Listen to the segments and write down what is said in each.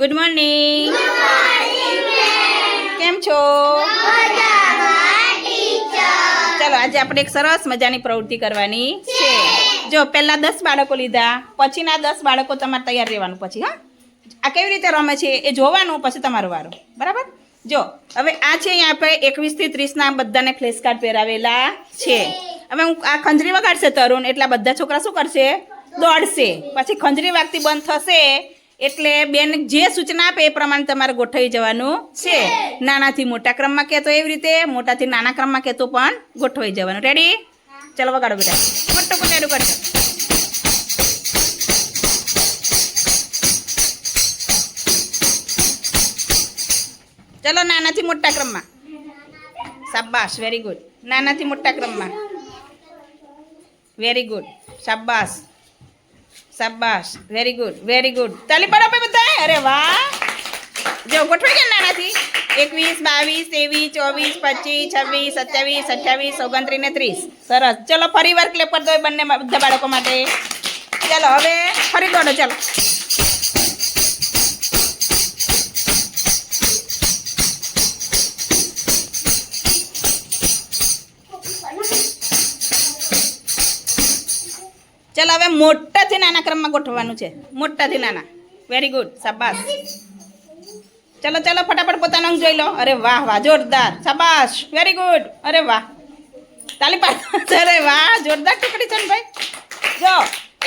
Good morning કેમ છો? ચાલો આજે આપણે એક સરસ મજાની પ્રવૃત્તિ કરવાની છે. જો પહેલા દસ બાળકો લીધા પછીના દસ બાળકો તમારે તૈયાર રહેવાનું પછી હા? આ કેવી રીતે રમે છે એ જોવાનું પછી તમારો વારો. બરાબર? જો હવે આ છે અહીંયા આપણે એકવીસથી ત્રીસના બધાને ફ્લેશ કાર્ડ પહેરાવેલા છે. હવે હું આ ખંજરી વગાડશે તરુણ એટલે બધા છોકરા શું કરશે? દોડશે. પછી ખંજરી વાગતી બંધ થશે એટલે બેન જે સૂચના આપે એ પ્રમાણે તમારે ગોઠવી જવાનું છે. નાનાથી મોટા ક્રમમાં કહેતો એવી રીતે મોટાથી નાના ક્રમમાં કહેતો પણ ગોઠવાઈ જવાનું. રેડી ચલો વગાડો બેટા. મોટું કુંડાડું કરજો. ચલો નાનાથી મોટા ક્રમમાં. શાબાશ વેરી ગુડ નાનાથી મોટા ક્રમમાં. વેરી ગુડ શાબાશ. શાબાશ. વેરી ગુડ વેરી ગુડ તાલી પાડો ભાઈ બધા અરે વાહ. જો, ગોઠવાઈ ગયા નાનાથી. એકવીસ, બાવીસ, ત્રેવીસ, ચોવીસ, પચીસ, છવ્વીસ, સત્યાવીસ, અઠ્યાવીસ, ઓગણત્રીસ ને ત્રીસ. સરસ. ચલો ફરી વાર ક્લેપ દો બંને બધા બાળકો માટે. ચલો, હવે ફરી દોડો, ચલો. ચલો હવે મોટાથી નાના ક્રમમાં ગોઠવવાનું છે. મોટાથી નાના. વેરી ગુડ શાબાશ. ચલો ચલો, ફટાફટ પોતાનો અંક જોઈ લો. અરે વાહ વાહ, જોરદાર. શાબાશ. વેરી ગુડ અરે વાહ. તાલી પાડ અરે વાહ, જોરદાર ટુકડી છે ને ભાઈ. જો,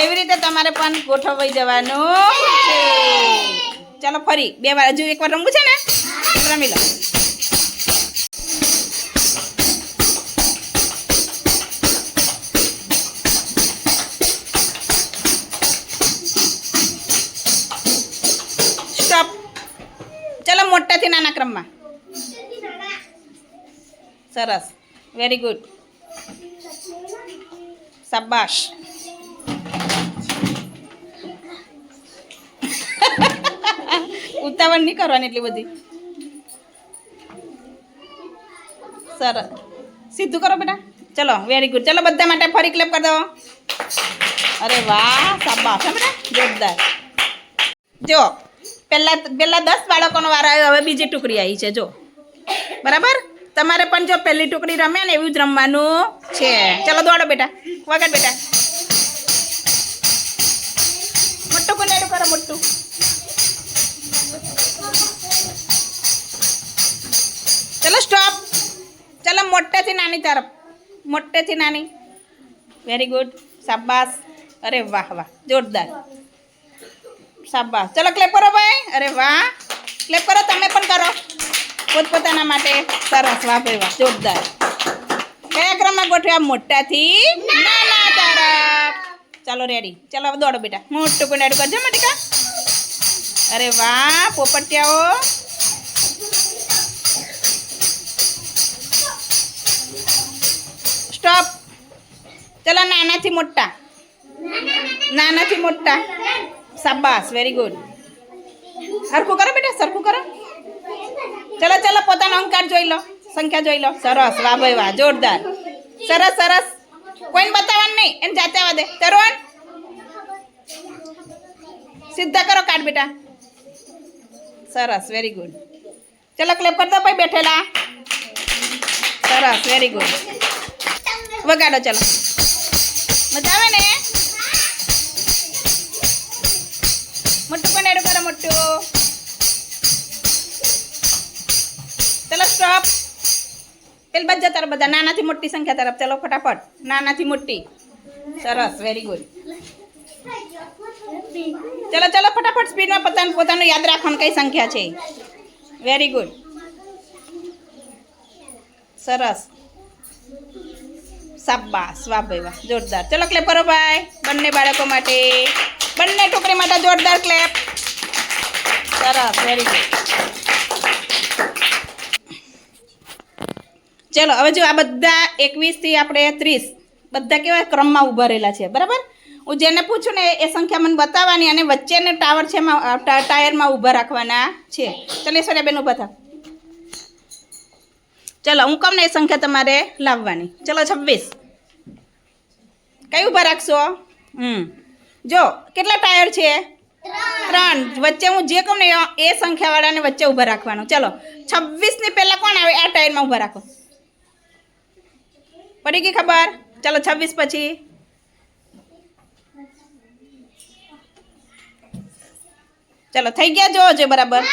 એવી રીતે તમારે પણ ગોઠવાઈ જવાનું ચલો, ફરી. બે વાર, હજુ એકવાર રમવું છે ને? રમી લો. મોટાથી નાના ક્રમમાં સરસ. વેરી ગુડ શાબાશ. ઉતાવળ નહીં કરવાની એટલી બધી. સરસ. સીધું કરો બેટા. ચલો વેરી ગુડ ચલો, બધા માટે ફરી ક્લેપ કરી દો. અરે વાહ, શાબાશ બેટા. જોરદાર. જો, પહેલા પહેલા દસ બાળકોનો વાર આવ્યો, હવે બીજી ટુકડી આવી છે, જો. બરાબર? તમારે પણ જો પહેલી ટુકડી રમે ને એવું જ રમવાનું છે. ચલો દોડો બેટા વગાડ બેટા. મોટું કુંડાડું કરો, મોટું? ચલો સ્ટોપ ચલો મોટેથી નાની તરફ. મોટેથી નાની. વેરી ગુડ શાબાશ. અરે વાહ વાહ. જોરદાર. શાબાશ. ચલો ક્લેપરો ભાઈ. અરે વાહ. ક્લેપ કરો તમે પણ કરો. પોતપોતાના માટે સરસ ભાઈ, વાહ, જોરદાર. કયા ક્રમમાં ગોઠવ્યા? મોટાથી નાના તરફ. ચાલો રેડી ચાલો, હવે દોડો, બેટા. મોટું કુંડાડું કરજો મટીકા અરે, વાહ, પોપટિયાઓ. સ્ટોપ ચલો, નાનાથી મોટા. નાનાથી મોટા. સાબાસ વેરી ગુડ સરખું કરો બેટા, સરખું કરો. ચલો ચલો, પોતાનો અંકાર જોઈ લો, સંખ્યા જોઈ લો. સરસ, વાહ ભાઈ વાહ, જોરદાર. સરસ સરસ. કોઈને બતાવવાનું નહીં, એને જાતે આવવા દે. તરુણ સીધા કરો કાઢ બેટા. સરસ વેરી ગુડ ચલો ક્લેપ કરી દો ભાઈ બેઠેલા. સરસ વેરી ગુડ વગાડો, ચલો. મજા આવે ને? સ્ટોપ પેલ તરફ બધા નાનાથી મોટી સંખ્યા તરફ ચલો ફટાફટ નાનાથી મોટી સરસ વેરી ગુડ ચલો ચલો ફટાફટ સ્પીડમાં પોતાનું પોતાનું યાદ રાખવાનું કઈ સંખ્યા છે? વેરી ગુડ સરસ શાબાશ. વાહ ભાઈ વાહ. જોરદાર. ચલો ક્લેપ કરો ભાઈ. બંને બાળકો માટે. બંને ટુકડી માટે જોરદાર ક્લેપ સરસ વેરી ગુડ ચલો હવે જો આ બધા એકવીસથી આપણે ત્રીસ બધા કેવા ક્રમમાં ઊભા રહેલા છે બરાબર? હું જેને પૂછું ને એ સંખ્યા મને બતાવવાની અને વચ્ચેને ટાવર છે એમાં ટાયરમાં ઊભા રાખવાના છે. ચલો ઈશ્વર્યા બેન ઊભા થાવ ચલો હું કહું ને એ સંખ્યા તમારે લાવવાની. ચલો છવ્વીસ. કઈ ઊભા રાખશો? હમ. જો કેટલા ટાયર છે? ત્રણ. વચ્ચે હું જે કહું ને એ- એ સંખ્યાવાળાને વચ્ચે ઊભા રાખવાનું. ચલો છવ્વીસની પહેલાં કોણ આવે? આ ટાયરમાં ઊભા રાખો. પડી ગઈ ખબર? ચાલો છવ્વીસ પછી. ચાલો, થઈ ગયા જોવો જો બરાબર.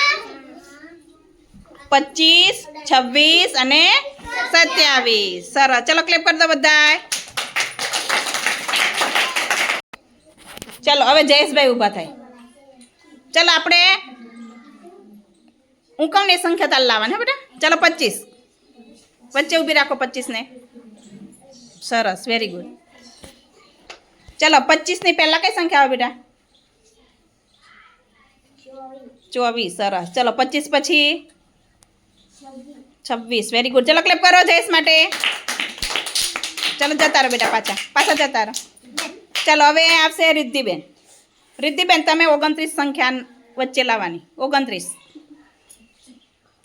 પચીસ, છવ્વીસ અને સત્યાવીસ. સરસ. ચલો ક્લેપ કરી દો બધાય. ચલો, હવે જયેશભાઈ ઊભા થાય. ચલો, આપણે કહું સંખ્યા તાલ લાવવાની બેટા. ચલો, પચીસ. વચ્ચે ઊભી રાખો પચીસને. સરસ વેરી ગુડ ચલો પચીસની પહેલાં કઈ સંખ્યા આવે બેટા? ચોવીસ, સરસ. ચલો, પચીસ પછી છવ્વીસ. વેરી ગુડ ચલો ક્લેપ કરો જયેશ માટે. ચલો, જતા રહો બેટા પાછા. પાછા જતા રહો. ચલો, હવે આવશે રિદ્ધિબેન. રિદ્ધિબેન, તમે ઓગણત્રીસ સંખ્યા વચ્ચે લાવવાની. ઓગણત્રીસ.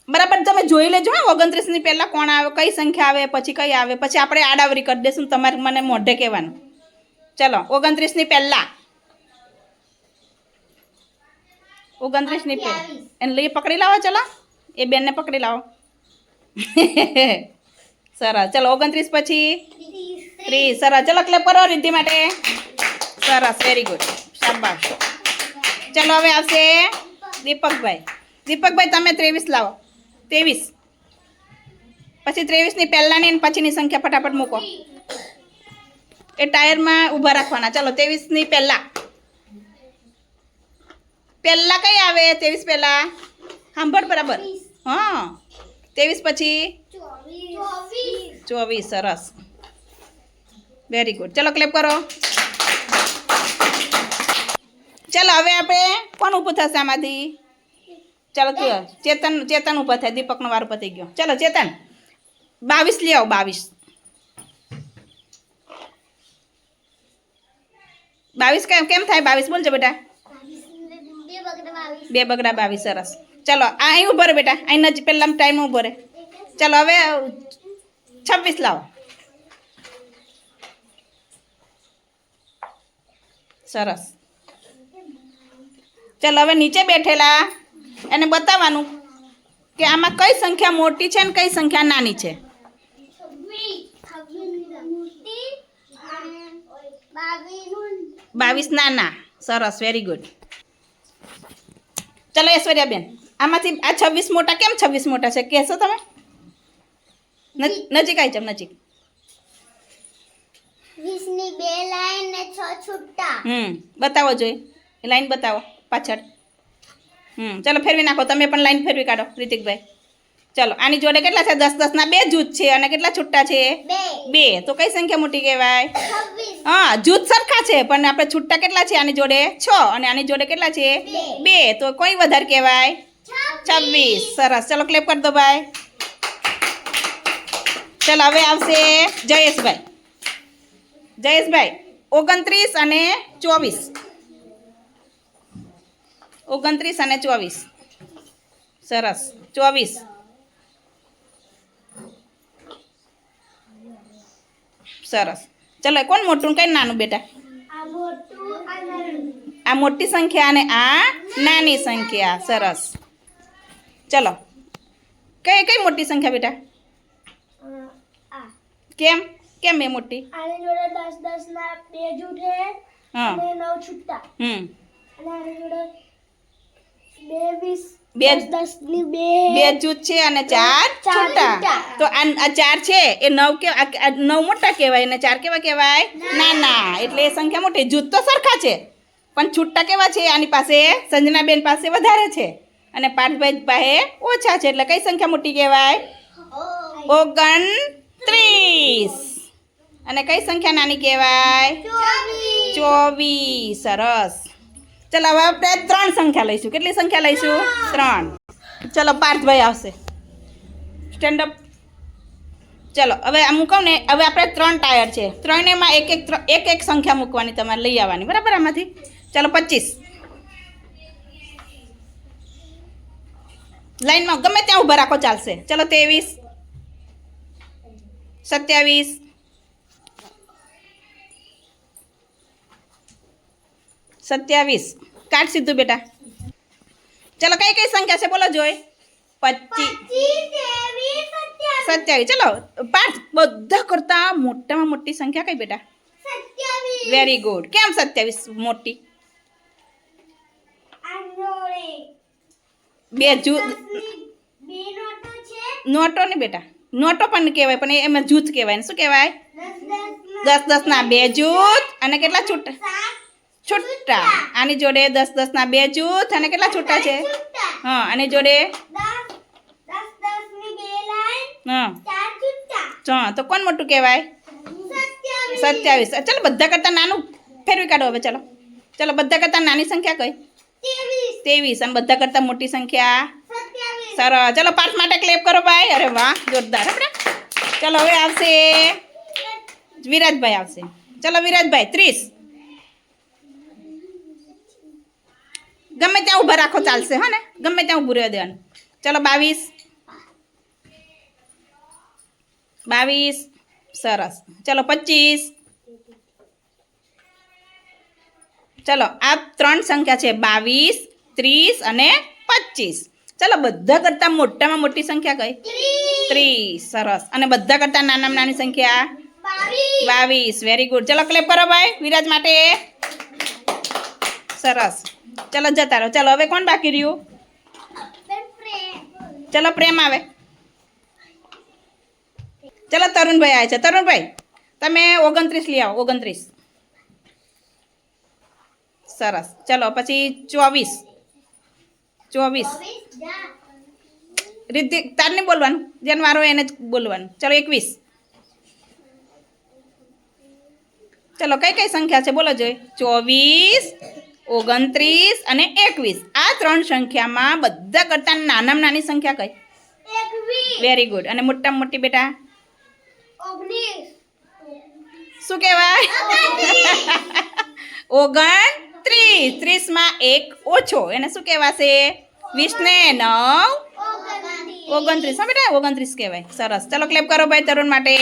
બરાબર તમે જોઈ લેજો હા ઓગણત્રીસની પહેલાં કોણ આવે કઈ સંખ્યા આવે પછી કઈ આવે પછી આપણે આડાવરી કરી દઈશું તમારે મને મોઢે કહેવાનું. ચલો ઓગણત્રીસની પહેલાં. ઓગણત્રીસની પહેલાં એને લઈ પકડી લાવો ચલો. એ બેનને પકડી લાવો. સરસ. ચલો ઓગણત્રીસ પછી ત્રીસ. સરસ. ચલો ક્લેપ કરો રિદ્ધિ માટે. સરસ. વેરી ગુડ શાબાશ. ચલો હવે આવશે દીપકભાઈ. દીપકભાઈ તમે ત્રેવીસ લાવો. ત્રેવીસ. પછી ત્રેવીસની પહેલાંની અને પછીની સંખ્યા ફટાફટ મૂકો. એ ટાયરમાં ઊભા રાખવાના. ચાલો, ત્રેવીસની પહેલાં. પહેલાં કઈ આવે? ત્રેવીસ પહેલાં. સાંભળ બરાબર. હા. ત્રેવીસ પછી? ચોવીસ. સરસ. વેરી ગુડ ચલો ક્લેપ કરો. ચલો, હવે આપણે કોણ ઊભું થશે આમાંથી? ચલો તું ચેતન ચેતન ઊભા થાય, દીપકનો વારો પતી ગયો. ચલો ચેતન, બાવીસ લઈ આવો, બાવીસ. બાવીસ કેમ કેમ થાય બાવીસ? બોલજો બેટા. બે બગડા બાવીસ, સરસ. ચલો, આ અહીં ઊભો રહે બેટા, અહીં નજીક પહેલાં ટાઈમ ઊભો રહે. ચલો, હવે છવ્વીસ લાવો. સરસ. ચલો, હવે નીચે બેઠેલા. એને બતાવવાનું કે આમાં કઈ સંખ્યા મોટી છે અને કઈ સંખ્યા નાની છે. બાવીસ નાના. સરસ વેરી ગુડ ચલો ઐશ્વર્યાબેન આમાંથી આ છવ્વીસ મોટા કેમ છવ્વીસ મોટા છે? કહેશો તમે? નજીક આવી જાવ નજીક. વીસની બે લાઈન ને છ છૂટા. હમ બતાવો જોઈએ લાઈન બતાવો પાછળ. હમ ચલો ફેરવી નાખો. તમે પણ લાઈન ફેરવી કાઢો રિતિકભાઈ. ચલો આની જોડે કેટલા છે? દસ દસના બે જૂથ છે અને કેટલા છૂટા છે? બે. તો કઈ સંખ્યા મોટી કહેવાય? હા જૂથ સરખા છે પણ આપણે છૂટા કેટલા છે? આની જોડે છ. અને આની જોડે કેટલા છે? બે. બે. તો કોઈ વધારે કહેવાય? છવ્વીસ. સરસ. ચલો ક્લેપ કરી દો ભાઈ. ચલો હવે આવશે જયેશભાઈ. જયેશભાઈ ઓગણત્રીસ અને ચોવીસ. ઓગણત્રીસ અને ચોવીસ સરસ ચોવીસ સરસ ચલો કોણ મોટું કઈ નાનું બેટા આ મોટું આ નાનું આ મોટી સંખ્યા અને આ નાની સંખ્યા સરસ ચલો કઈ કઈ મોટી સંખ્યા બેટા આ કેમ કેમ એ મોટી આની જોડે દસ દસ ના બે જૂઠે હા અને નવ છૂટા હમ અને આની જોડે બે બે- જૂથ છે અને ચાર છૂટા. તો આ આ ચાર છે એ નવ કે નવ મોટા કહેવાય અને ચાર કેવા કહેવાય? નાના. એટલે એ સંખ્યા મોટી. જૂથ તો સરખા છે પણ છૂટા કેવા છે? આની પાસે સંજનાબેન પાસે વધારે છે અને પાર્થભાઈ પાસે ઓછા છે. એટલે કઈ સંખ્યા મોટી કહેવાય? ઓગણત્રીસ અને કઈ સંખ્યા નાની કહેવાય? ચોવીસ. સરસ. ચલો, હવે આપણે ત્રણ સંખ્યા લઈશું. કેટલી સંખ્યા લઈશું? ત્રણ. ચલો, પાર્થભાઈ આવશે. સ્ટેન્ડ અપ ચલો, હવે આ મૂકવ ને, હવે આપણે ત્રણ ટાયર છે. ત્રણેયમાં એક એક એક એક સંખ્યા મૂકવાની તમારે લઈ આવવાની. બરાબર આમાંથી? ચાલો, પચીસ. લાઈનમાં ગમે ત્યાં ઊભા રાખો, ચાલશે. ચલો, ત્રેવીસ. સત્યાવીસ. સત્યાવીસ. કાઢ સીધું બેટા. ચલો કઈ કઈ સંખ્યા છે? બોલો જોઈ. પચીસ. સત્યાવીસ. ચલો પાંચ બધા કરતા મોટામાં મોટી સંખ્યા કઈ બેટા? વેરી ગુડ કેમ સત્યાવીસ? મોટી. બે જૂથ નોટો ને બેટા. નોટો પણ કહેવાય પણ એ- એમાં જૂથ કહેવાય. ને શું કહેવાય? દસ દસ દસ. દસ ના બે જૂથ. અને કેટલા છૂટા? છૂટા. આની જોડે દસ દસ ના બે જૂથ અને કેટલા છૂટા છે? હા આની જોડે? હા. તો કોણ મોટું કહેવાય? સત્યાવીસ. ચાલો બધા કરતાં નાનું ફેરવી કાઢો હવે ચલો. ચલો બધા કરતાં નાની સંખ્યા કઈ? ત્રેવીસ. અને બધા કરતાં મોટી સંખ્યા? સરસ. ચલો પાઠ માટે ક્લેપ કરો ભાઈ. અરે વાહ જોરદાર આપણે ચલો હવે આવશે. વિરાજભાઈ આવશે. ચલો વિરાજભાઈ ત્રીસ. ગમે ત્યાં ઊભા રાખો ચાલશે હો ને? ગમે ત્યાં ઊભું રહેવા દેવાનું. ચલો બાવીસ. બાવીસ. સરસ. ચલો પચીસ. ચલો આ ત્રણ સંખ્યા છે બાવીસ ત્રીસ અને પચીસ. ચલો બધા કરતાં મોટામાં મોટી સંખ્યા કઈ? ત્રીસ. સરસ. અને બધા કરતાં નાનામાં નાની સંખ્યા? બાવીસ. બાવીસ. વેરી ગુડ ચલો ક્લેપ કરો ભાઈ. વિરાજ માટે. સરસ. ચલો જતા રહો. ચલો, હવે કોણ બાકી રહ્યું? ચલો, પ્રેમ આવે. ચલો, તરુણભાઈ આવે છે. તરુણભાઈ, તમે ઓગણત્રીસ લઈ આવો, ઓગણત્રીસ. સરસ. ચલો, પછી ચોવીસ. ચોવીસ. રીતિ તારને બોલવાનું. જેને વારો એને જ બોલવાનું. ચલો, એકવીસ. ચલો કઈ કઈ સંખ્યા છે? બોલો જોઈએ ચોવીસ. ઓગણત્રીસ અને એકવીસ. આ ત્રણ સંખ્યામાં બધા કરતાં નાનામાં નાની સંખ્યા કઈ? વેરી ગુડ અને મોટામાં મોટી બેટા? શું કહેવાય? ઓગણત્રીસ. ત્રીસમાં એક ઓછો. એને શું કહેવાશે? વીસને નવ. ઓગણત્રીસ. ઓગણત્રીસ. હા બેટા ઓગણત્રીસ કહેવાય. સરસ. ચલો ક્લેપ કરો ભાઈ તરુણ માટે.